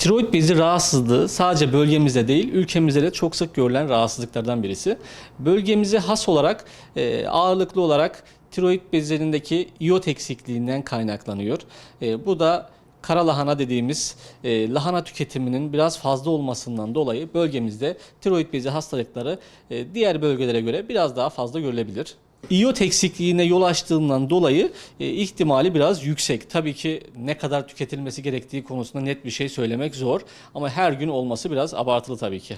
Tiroid bezi rahatsızlığı sadece bölgemizde değil, ülkemizde de çok sık görülen rahatsızlıklardan birisi. Bölgemize has olarak, e, ağırlıklı olarak tiroid bezlerindeki iot eksikliğinden kaynaklanıyor. E, bu da kara lahana dediğimiz e, lahana tüketiminin biraz fazla olmasından dolayı bölgemizde tiroid bezi hastalıkları e, diğer bölgelere göre biraz daha fazla görülebilir. İyot eksikliğine yol açtığından dolayı e, ihtimali biraz yüksek. Tabii ki ne kadar tüketilmesi gerektiği konusunda net bir şey söylemek zor ama her gün olması biraz abartılı tabii ki.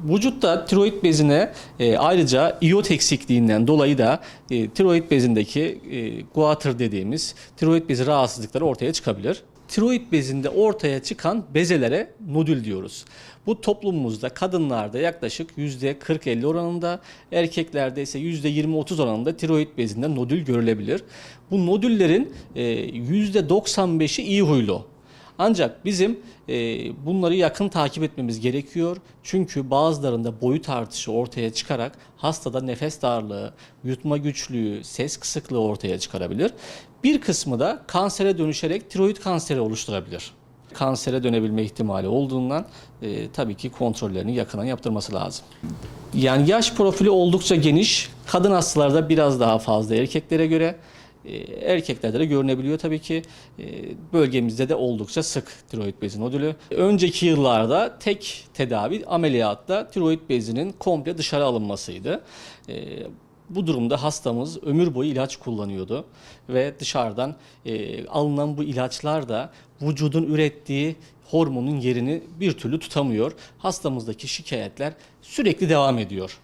Vücutta tiroid bezine e, ayrıca iot eksikliğinden dolayı da e, tiroid bezindeki e, guatr dediğimiz tiroid bezi rahatsızlıkları ortaya çıkabilir. Tiroid bezinde ortaya çıkan bezelere nodül diyoruz. Bu toplumumuzda kadınlarda yaklaşık %40-50 oranında, erkeklerde ise %20-30 oranında tiroid bezinde nodül görülebilir. Bu nodüllerin e, %95'i iyi huylu. Ancak bizim e, bunları yakın takip etmemiz gerekiyor. Çünkü bazılarında boyut artışı ortaya çıkarak hastada nefes darlığı, yutma güçlüğü, ses kısıklığı ortaya çıkarabilir. Bir kısmı da kansere dönüşerek tiroid kanseri oluşturabilir. Kansere dönebilme ihtimali olduğundan e, tabii ki kontrollerini yakından yaptırması lazım. Yani yaş profili oldukça geniş. Kadın hastalarda biraz daha fazla erkeklere göre. E, Erkeklerde de görünebiliyor tabii ki. E, Bölgemizde de oldukça sık tiroid bezi nodülü. Önceki yıllarda tek tedavi ameliyatta tiroid bezinin komple dışarı alınmasıydı. E, Bu durumda hastamız ömür boyu ilaç kullanıyordu ve dışarıdan e, alınan bu ilaçlar da vücudun ürettiği hormonun yerini bir türlü tutamıyor. Hastamızdaki şikayetler sürekli devam ediyor.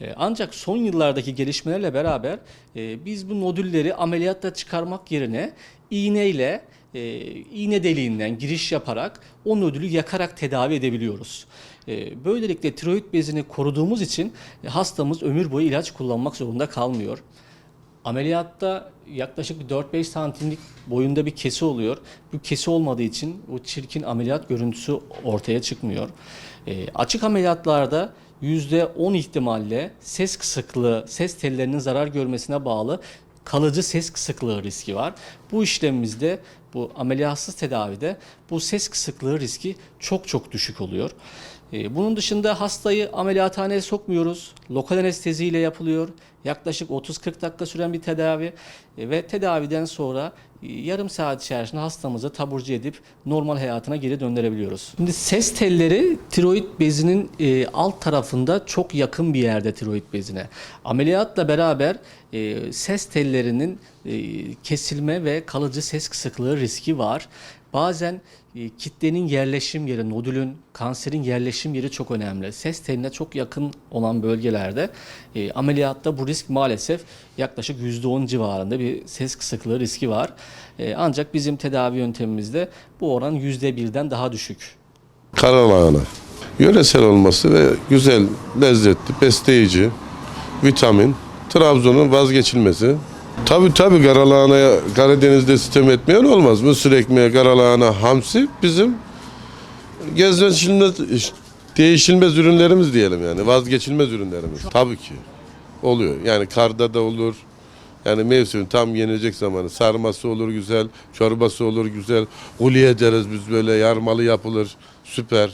E, Ancak son yıllardaki gelişmelerle beraber e, biz bu nodülleri ameliyatta çıkarmak yerine iğneyle e, iğne deliğinden giriş yaparak o nodülü yakarak tedavi edebiliyoruz. E, Böylelikle tiroid bezini koruduğumuz için hastamız ömür boyu ilaç kullanmak zorunda kalmıyor. Ameliyatta yaklaşık bir 4-5 santimlik boyunda bir kesi oluyor. Bu kesi olmadığı için o çirkin ameliyat görüntüsü ortaya çıkmıyor. E, açık ameliyatlarda %10 ihtimalle ses kısıklığı, ses tellerinin zarar görmesine bağlı kalıcı ses kısıklığı riski var. Bu işlemimizde bu ameliyatsız tedavide bu ses kısıklığı riski çok çok düşük oluyor. Ee, Bunun dışında hastayı ameliyathaneye sokmuyoruz. Lokal anesteziyle yapılıyor. Yaklaşık 30-40 dakika süren bir tedavi E, ve tedaviden sonra e, yarım saat içerisinde hastamızı taburcu edip normal hayatına geri döndürebiliyoruz. Şimdi ses telleri tiroid bezinin e, alt tarafında çok yakın bir yerde tiroid bezine. Ameliyatla beraber e, ses tellerinin kesilme ve kalıcı ses kısıklığı riski var. Bazen e, kitlenin yerleşim yeri, nodülün, kanserin yerleşim yeri çok önemli. Ses teline çok yakın olan bölgelerde e, ameliyatta bu risk maalesef yaklaşık %10 civarında bir ses kısıklığı riski var. E, ancak bizim tedavi yöntemimizde bu oran %1'den daha düşük. Karalahana. Yöresel olması ve güzel, lezzetli, besleyici, vitamin, Trabzon'un vazgeçilmezi. Tabi tabi karalahanaya Karadeniz'de sistem etmeyen olmaz. Mısır ekmeği, karalahana, hamsi bizim gezmeşilmez, değişilmez ürünlerimiz diyelim yani. Vazgeçilmez ürünlerimiz. Tabii ki. Oluyor. Yani karda da olur. Yani mevsimin tam yenilecek zamanı. Sarması olur güzel, çorbası olur güzel. Uli ederiz biz böyle yarmalı yapılır. Süper.